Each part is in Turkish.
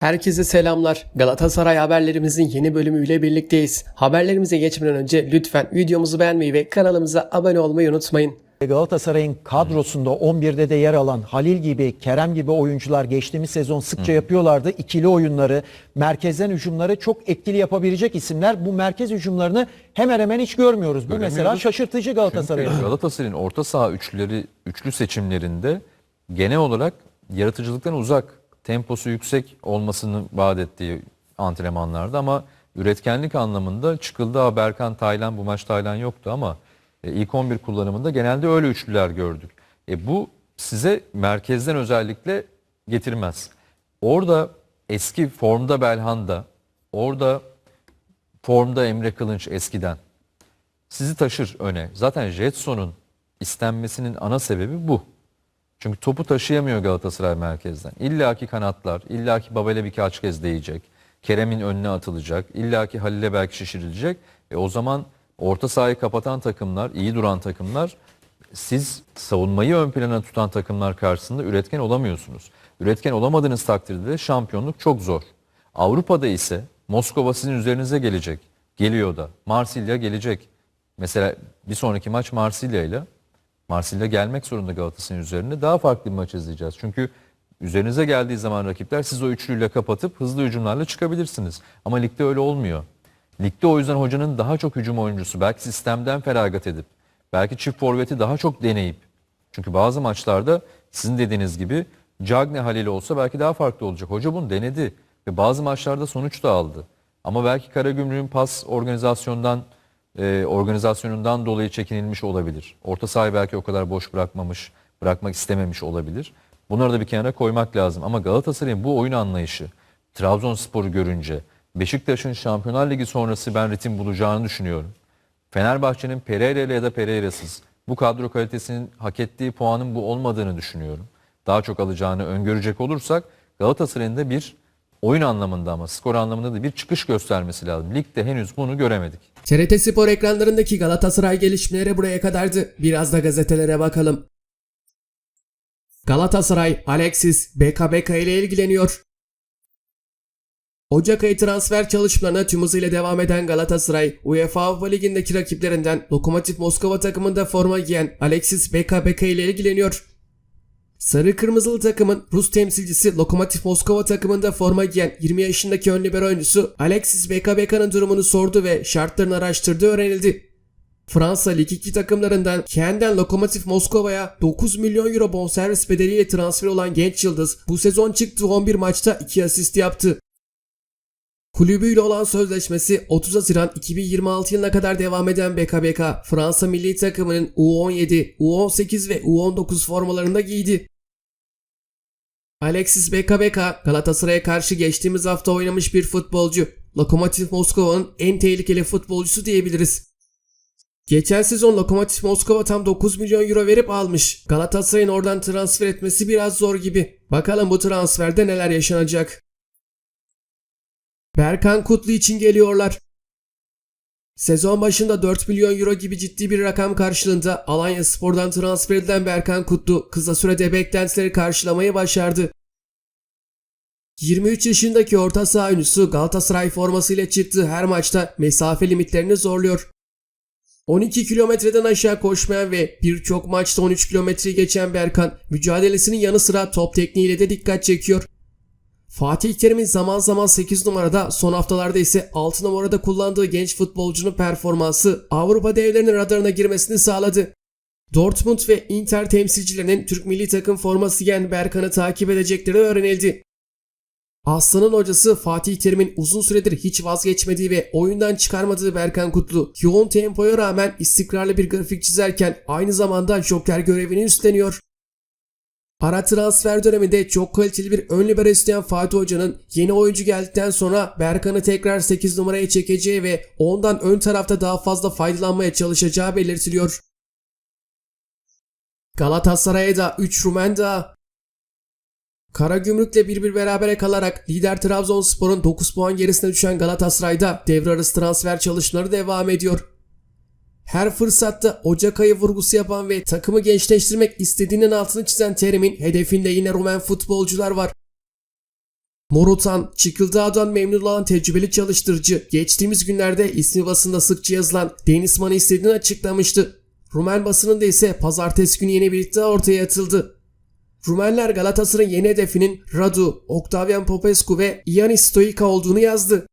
Herkese selamlar. Galatasaray haberlerimizin yeni bölümüyle birlikteyiz. Haberlerimize geçmeden önce lütfen videomuzu beğenmeyi ve kanalımıza abone olmayı unutmayın. Galatasaray'ın kadrosunda 11'de de yer alan Halil gibi, Kerem gibi oyuncular geçtiğimiz sezon sıkça yapıyorlardı. İkili oyunları, merkezden hücumları çok etkili yapabilecek isimler. Bu merkez hücumlarını hemen hemen hiç görmüyoruz. Bu mesela şaşırtıcı Galatasaray'a. Çünkü Galatasaray'ın orta saha üçlüleri, üçlü seçimlerinde genel olarak yaratıcılıktan uzak, temposu yüksek olmasını vaat ettiği antrenmanlarda ama üretkenlik anlamında çıkıldı. Berkan Taylan bu maç Taylan yoktu ama e, ilk 11 kullanımında genelde öyle üçlüler gördük. E, bu size merkezden özellikle getirmez. Orada eski formda Belhanda, orada formda Emre Kılınç eskiden sizi taşır öne. Zaten Jetson'un istenmesinin ana sebebi bu. Çünkü topu taşıyamıyor Galatasaray merkezden. İlla ki kanatlar, illa ki Babel'e birkaç kez değecek. Kerem'in önüne atılacak. İlla ki Halil'e belki şişirilecek. E o zaman orta sahayı kapatan takımlar, iyi duran takımlar siz savunmayı ön plana tutan takımlar karşısında üretken olamıyorsunuz. Üretken olamadığınız takdirde de şampiyonluk çok zor. Avrupa'da ise Moskova sizin üzerinize gelecek. Geliyor da. Marsilya gelecek. Mesela bir sonraki maç Marsilya ile Marsilya gelmek zorunda Galatasaray'ın üzerine. Daha farklı bir maç izleyeceğiz. Çünkü üzerinize geldiği zaman rakipler siz o üçlüyle kapatıp hızlı hücumlarla çıkabilirsiniz. Ama ligde öyle olmuyor. Ligde o yüzden hocanın daha çok hücum oyuncusu, belki sistemden feragat edip, belki çift forveti daha çok deneyip. Çünkü bazı maçlarda sizin dediğiniz gibi Cagne Halil olsa belki daha farklı olacak. Hoca bunu denedi ve bazı maçlarda sonuç da aldı. Ama belki Karagümrük'ün pas organizasyondan e, organizasyonundan dolayı çekinilmiş olabilir. Orta sahayı belki o kadar boş bırakmamış, bırakmak istememiş olabilir. Bunları da bir kenara koymak lazım. Ama Galatasaray'ın bu oyun anlayışı, Trabzonspor'u görünce, Beşiktaş'ın Şampiyonlar Ligi sonrası ben ritim bulacağını düşünüyorum. Fenerbahçe'nin Pereira ile ya da Pereira'sız bu kadro kalitesinin hak ettiği puanın bu olmadığını düşünüyorum. Daha çok alacağını öngörecek olursak Galatasaray'ın da bir oyun anlamında ama skor anlamında da bir çıkış göstermesi lazım. Ligde henüz bunu göremedik. TRT Spor ekranlarındaki Galatasaray gelişmeleri buraya kadardı. Biraz da gazetelere bakalım. Galatasaray, Alexis, BKBK ile ilgileniyor. Ocak ayı transfer çalışmalarına tüm hızıyla devam eden Galatasaray, UEFA Avrupa Ligi'ndeki rakiplerinden Lokomotiv Moskova takımında forma giyen Alexis BKBK ile ilgileniyor. Sarı Kırmızılı takımın Rus temsilcisi Lokomotiv Moskova takımında forma giyen 20 yaşındaki ön libero oyuncusu Alexis BKBK'nın durumunu sordu ve şartlarını araştırdığı öğrenildi. Fransa Lig 2 takımlarından Ken'den Lokomotiv Moskova'ya 9 milyon euro bonservis bedeliyle transfer olan genç yıldız bu sezon çıktığı 11 maçta 2 asist yaptı. Kulübüyle olan sözleşmesi 30 Haziran 2026 yılına kadar devam eden BKBK, Fransa milli takımının U17, U18 ve U19 formalarında giydi. Alexis BKBK, Galatasaray'a karşı geçtiğimiz hafta oynamış bir futbolcu. Lokomotiv Moskova'nın en tehlikeli futbolcusu diyebiliriz. Geçen sezon Lokomotiv Moskova tam 9 milyon euro verip almış. Galatasaray'ın oradan transfer etmesi biraz zor gibi. Bakalım bu transferde neler yaşanacak. Berkan Kutlu için geliyorlar. Sezon başında 4 milyon euro gibi ciddi bir rakam karşılığında Alanya Spor'dan transfer edilen Berkan Kutlu kısa sürede beklentileri karşılamayı başardı. 23 yaşındaki orta saha oyuncusu Galatasaray formasıyla çıktığı her maçta mesafe limitlerini zorluyor. 12 kilometreden aşağı koşmayan ve birçok maçta 13 kilometreyi geçen Berkan mücadelesinin yanı sıra top tekniğiyle de dikkat çekiyor. Fatih Terim'in zaman zaman 8 numarada son haftalarda ise 6 numarada kullandığı genç futbolcunun performansı Avrupa devlerinin radarına girmesini sağladı. Dortmund ve Inter temsilcilerinin Türk milli takım forması giyen Berkan'ı takip edecekleri öğrenildi. Aslan'ın hocası Fatih Terim'in uzun süredir hiç vazgeçmediği ve oyundan çıkarmadığı Berkan Kutlu, yoğun tempoya rağmen istikrarlı bir grafik çizerken aynı zamanda joker görevini üstleniyor. Ara transfer döneminde çok kaliteli bir ön libero isteyen Fatih Hoca'nın yeni oyuncu geldikten sonra Berkan'ı tekrar 8 numaraya çekeceği ve ondan ön tarafta daha fazla faydalanmaya çalışacağı belirtiliyor. Galatasaray'a da 3 Rumen daha. Karagümrük'le bir bir berabere kalarak lider Trabzonspor'un 9 puan gerisine düşen Galatasaray'da devre arası transfer çalışmaları devam ediyor. Her fırsatta Ocak ayı vurgusu yapan ve takımı gençleştirmek istediğinin altını çizen Terim'in hedefinde yine Rumen futbolcular var. Morutan, Çıkıldağ'dan memnun olan tecrübeli çalıştırıcı, geçtiğimiz günlerde ismi basında sıkça yazılan Denisman'ı istediğini açıklamıştı. Rumen basınında ise pazartesi günü yeni bir iddia ortaya atıldı. Rumenler Galatasaray'ın yeni hedefinin Radu, Octavian Popescu ve Ianis Stoica olduğunu yazdı.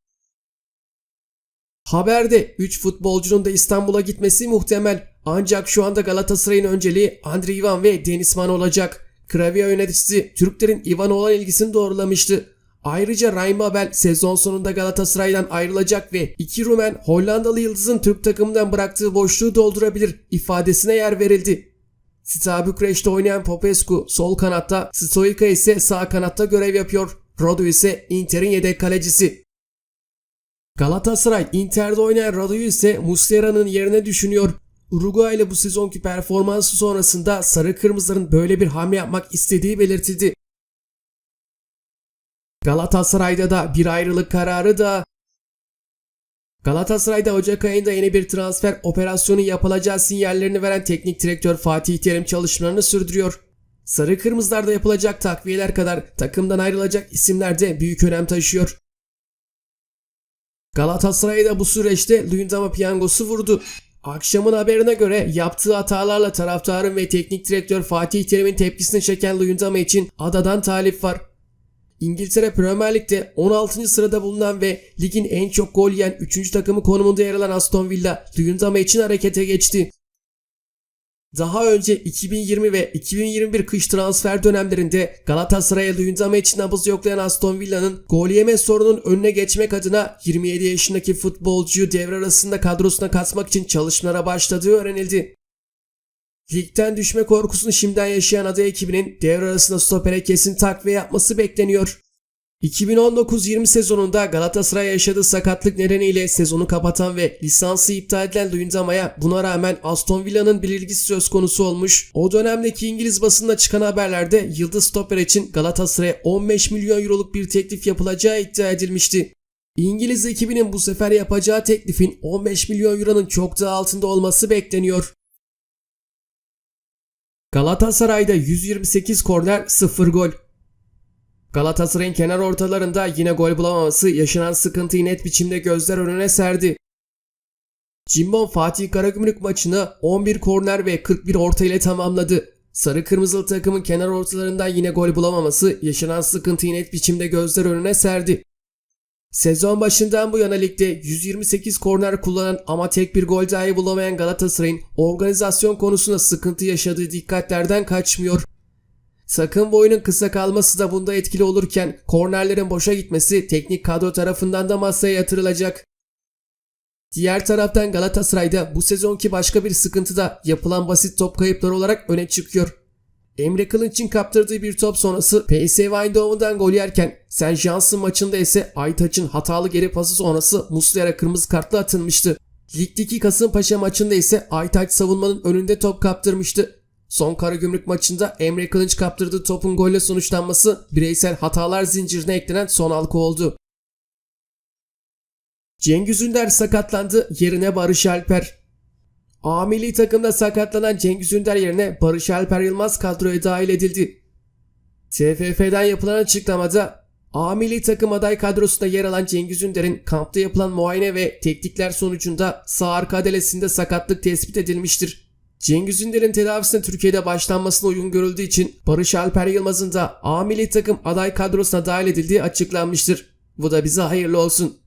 Haberde 3 futbolcunun da İstanbul'a gitmesi muhtemel. Ancak şu anda Galatasaray'ın önceliği Andriy Ivan ve Denisman olacak. Kravia yöneticisi Türklerin Ivan'a olan ilgisini doğrulamıştı. Ayrıca Ryan Babel sezon sonunda Galatasaray'dan ayrılacak ve iki Rumen Hollandalı yıldızın Türk takımından bıraktığı boşluğu doldurabilir ifadesine yer verildi. Steaua Bükreş'te oynayan Popescu sol kanatta, Stoica ise sağ kanatta görev yapıyor. Rodu ise Inter'in yedek kalecisi. Galatasaray Inter'de oynayan Radu'yu ise Muslera'nın yerine düşünüyor. Uruguay ile bu sezonki performansı sonrasında sarı kırmızıların böyle bir hamle yapmak istediği belirtildi. Galatasaray'da da bir ayrılık kararı da Galatasaray'da Ocak ayında yeni bir transfer operasyonu yapılacağı sinyallerini veren teknik direktör Fatih Terim çalışmalarını sürdürüyor. Sarı Kırmızılar'da yapılacak takviyeler kadar takımdan ayrılacak isimler de büyük önem taşıyor. Galatasaray'da bu süreçte Luyendama piyangosu vurdu. Akşamın haberine göre yaptığı hatalarla taraftarın ve teknik direktör Fatih Terim'in tepkisini çeken Luyendama için adadan talip var. İngiltere Premier Lig'de 16. sırada bulunan ve ligin en çok gol yiyen 3. takımı konumunda yer alan Aston Villa Luyendama için harekete geçti. Daha önce 2020 ve 2021 kış transfer dönemlerinde Galatasaray'a Luyendama için nabız yoklayan Aston Villa'nın gol yeme sorunun önüne geçmek adına 27 yaşındaki futbolcuyu devre arasında kadrosuna katmak için çalışmalara başladığı öğrenildi. Ligden düşme korkusunu şimdiden yaşayan ada ekibinin devre arasında stopere kesin takviye yapması bekleniyor. 2019-20 sezonunda Galatasaray yaşadığı sakatlık nedeniyle sezonu kapatan ve lisansı iptal edilen Luyendama'ya buna rağmen Aston Villa'nın bir ilgisi söz konusu olmuş. O dönemdeki İngiliz basında çıkan haberlerde Yıldız Stoper için Galatasaray'a 15 milyon euroluk bir teklif yapılacağı iddia edilmişti. İngiliz ekibinin bu sefer yapacağı teklifin 15 milyon euronun çok daha altında olması bekleniyor. Galatasaray'da 128 korner 0 gol. Galatasaray'ın kenar ortalarında yine gol bulamaması yaşanan sıkıntıyı net biçimde gözler önüne serdi. Cimbom Fatih Karagümrük maçını 11 korner ve 41 orta ile tamamladı. Sarı kırmızılı takımın kenar ortalarından yine gol bulamaması yaşanan sıkıntıyı net biçimde gözler önüne serdi. Sezon başından bu yana ligde 128 korner kullanan ama tek bir gol dahi bulamayan Galatasaray'ın organizasyon konusunda sıkıntı yaşadığı dikkatlerden kaçmıyor. Takım boyunun kısa kalması da bunda etkili olurken kornerlerin boşa gitmesi teknik kadro tarafından da masaya yatırılacak. Diğer taraftan Galatasaray'da bu sezonki başka bir sıkıntı da yapılan basit top kayıpları olarak öne çıkıyor. Emre Kılınç'ın kaptırdığı bir top sonrası PSV Eindhoven'dan gol yerken St. Johnson maçında ise Aytaç'ın hatalı geri pası sonrası Muslera'ya kırmızı kartla atılmıştı. Ligdeki Kasımpaşa maçında ise Aytaç savunmanın önünde top kaptırmıştı. Son Karagümrük maçında Emre Kılınç kaptırdığı topun golle sonuçlanması bireysel hatalar zincirine eklenen son halka oldu. Cengiz Ünder sakatlandı yerine Barış Alper. A milli takımda sakatlanan Cengiz Ünder yerine Barış Alper Yılmaz kadroya dahil edildi. TFF'den yapılan açıklamada A milli takım aday kadrosunda yer alan Cengiz Ünder'in kampta yapılan muayene ve teknikler sonucunda sağ arka adelesinde sakatlık tespit edilmiştir. Cengiz Ünder'in tedavisine Türkiye'de başlanmasına uygun görüldüğü için Barış Alper Yılmaz'ın da A milli takım aday kadrosuna dahil edildiği açıklanmıştır. Bu da bize hayırlı olsun.